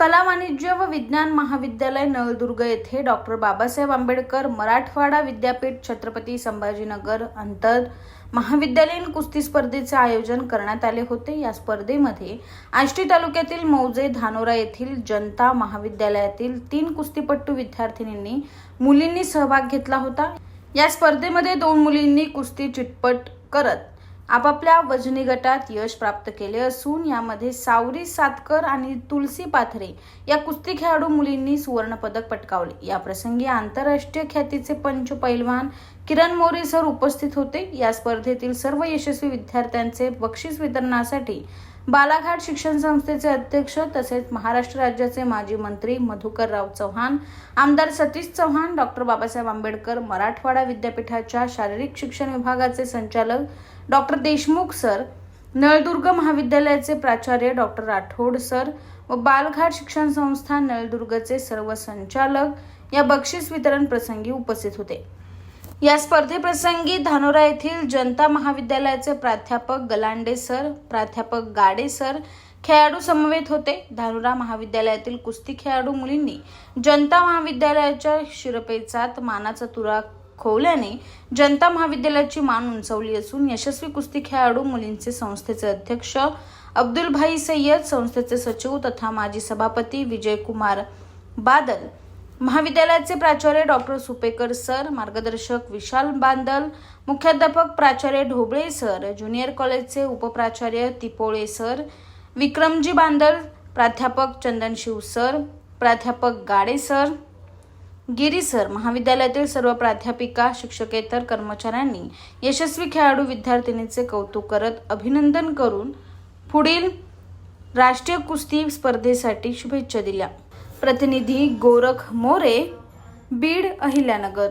कला वाणिज्य व विज्ञान महाविद्यालय नळदुर्ग येथे डॉक्टर बाबासाहेब आंबेडकर मराठवाडा विद्यापीठ छत्रपती संभाजीनगर अंतर महाविद्यालयीन कुस्ती स्पर्धेचे आयोजन करण्यात आले होते. या स्पर्धेमध्ये आष्टी तालुक्यातील मौजे धानोरा येथील जनता महाविद्यालयातील तीन कुस्तीपट्टू विद्यार्थिनींनी मुलींनी सहभाग घेतला होता. या स्पर्धेमध्ये दोन मुलींनी कुस्ती चिटपट करत आपापल्या वजनी गटात यश प्राप्त केले असून यामध्ये सावरी सातकर आणि तुलसी पाथरे या कुस्ती खेळाडू मुलींनी सुवर्णपदक पटकावले. याप्रसंगी आंतरराष्ट्रीय ख्यातीचे पंच पैलवान किरण मोरे सर उपस्थित होते. या स्पर्धेतील सर्व यशस्वी विद्यार्थ्यांचे बक्षीस वितरणासाठी बालाघाट शिक्षण संस्थेचे अध्यक्ष तसेच महाराष्ट्र राज्याचे माजी मंत्री मधुकरराव चव्हाण आमदार सतीश चव्हाण डॉक्टर बाबासाहेब आंबेडकर मराठवाडा विद्यापीठाच्या शारीरिक शिक्षण विभागाचे संचालक डॉक्टर देशमुख सर नळदुर्ग महाविद्यालयाचे प्राचार्य डॉक्टर राठोड सर व बालघाट शिक्षण संस्था नळदुर्गचे सर्व संचालक या बक्षीस वितरण प्रसंगी उपस्थित होते. या स्पर्धेप्रसंगी धानोरा येथील जनता महाविद्यालयाचे प्राध्यापक गलांडे सर प्राध्यापक गाडे सर खेळाडू समवेत होते. धानोरा महाविद्यालयातील कुस्ती खेळाडू मुलींनी जनता महाविद्यालयाच्या शिरपेचात मानाचा तुरा खोवल्याने जनता महाविद्यालयाची मान उंचवली असून यशस्वी कुस्ती खेळाडू मुलींचे संस्थेचे अध्यक्ष अब्दुल भाई सय्यद संस्थेचे सचिव तथा माजी सभापती विजयकुमार बादल महाविद्यालयाचे प्राचार्य डॉक्टर सुपेकर सर मार्गदर्शक विशाल बांदल मुख्याध्यापक प्राचार्य ढोबळे सर ज्युनियर कॉलेजचे उपप्राचार्य तिपोळे सर विक्रमजी बांदल प्राध्यापक चंदनशिव सर प्राध्यापक गाडे सर गिरी सर महाविद्यालयातील सर्व प्राध्यापिका शिक्षकेतर कर्मचाऱ्यांनी यशस्वी खेळाडू विद्यार्थिनीचे कौतुक करत अभिनंदन करून पुढील राष्ट्रीय कुस्ती स्पर्धेसाठी शुभेच्छा दिल्या. प्रतिनिधी गोरख मोरे बीड अहिल्यानगर.